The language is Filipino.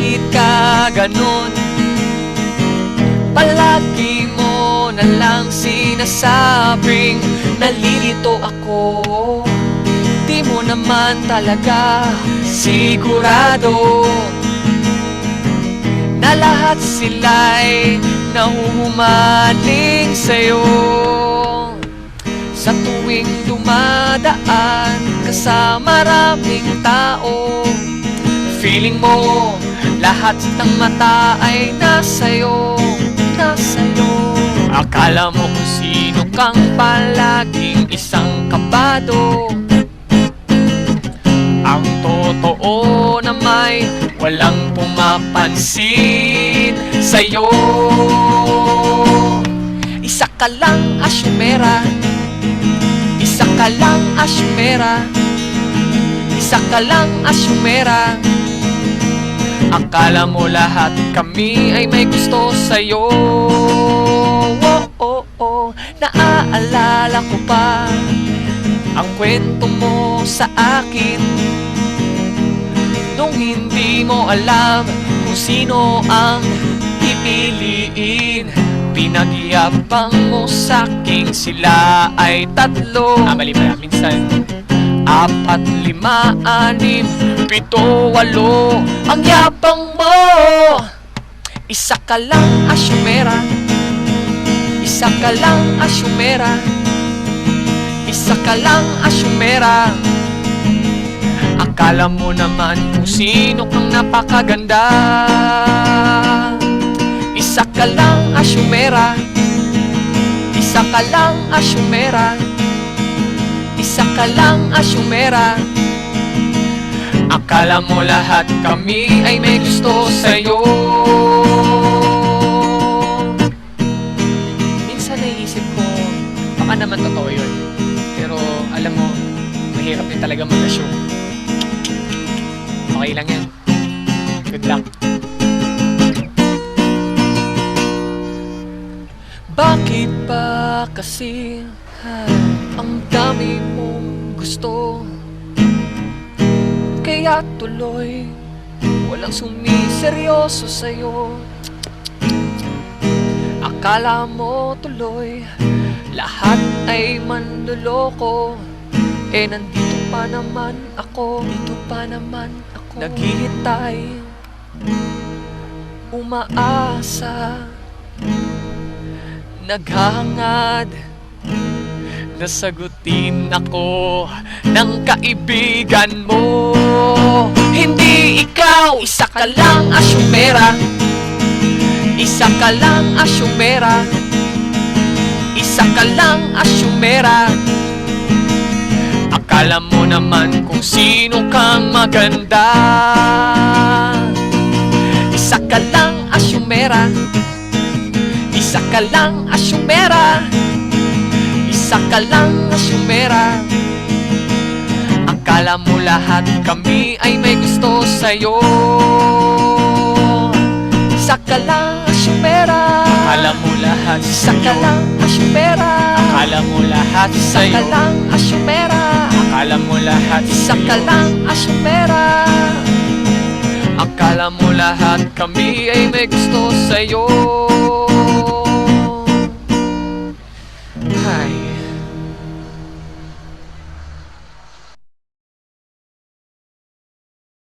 bakit ka ganun? Palagi mo na lang sinasabing nalilito ako. Di mo naman talaga sigurado Na lahat sila'y nahuhumaling sa'yo. Sa tuwing dumadaan ka sa maraming tao Feeling mo lahat ng mata ay nasa'yo, nasa'yo. Akala mo kung sino kang palaging isang kabado. Ang totoo na may walang pumapansin sa'yo. Isa ka lang asyumera Isa ka lang asyumera Isa ka lang asyumera Akala mo lahat kami ay may gusto sa'yo oh, oh, oh. Naaalala ko pa Ang kwento mo sa akin Nung hindi mo alam kung sino ang pipiliin Pinagyabang mo sa'king sila ay tatlo Ah, mali pala. Minsan, Apat, lima, anim, pito, walo Ang yabang mo. Isa ka lang asyumera Isa ka lang asyumera Isa ka lang asyumera Akala mo naman kung sino kang napakaganda. Isa ka lang asyumera Isa ka lang asyumera isa ka lang asyumera Akala mo lahat kami ay may gusto sa'yo. Minsan naisip ko, baka naman totoo yun. Pero alam mo, mahirap din talaga mag-assume. Okay lang yan. Good luck. Bakit ba kasi ay, ang dami mong gusto Kaya tuloy. Walang sumiseryoso sa'yo. Akala mo tuloy lahat ay manloloko Eh nandito pa naman ako, dito pa naman ako. Naghihintay, umaasa Naghahangad Nasagutin ako ng kaibigan mo. Hindi ikaw, isa ka lang asyumera Isa ka lang asyumera Isa ka lang asyumera Akala mo naman kung sino kang maganda. Isa ka lang asyumera Isa ka lang asyumera Isa ka lang asyumera Akala mo lahat kami ay may gusto sa'yo. Isa ka lang asyumera akala mo lahat Isa ka sa'yo. lang asyumera Akala mo lahat Isa ka sa'yo. lang asyumera Akala mo lahat Isa ka sa'yo. lang asyumera Akala mo lahat kami ay may gusto sa'yo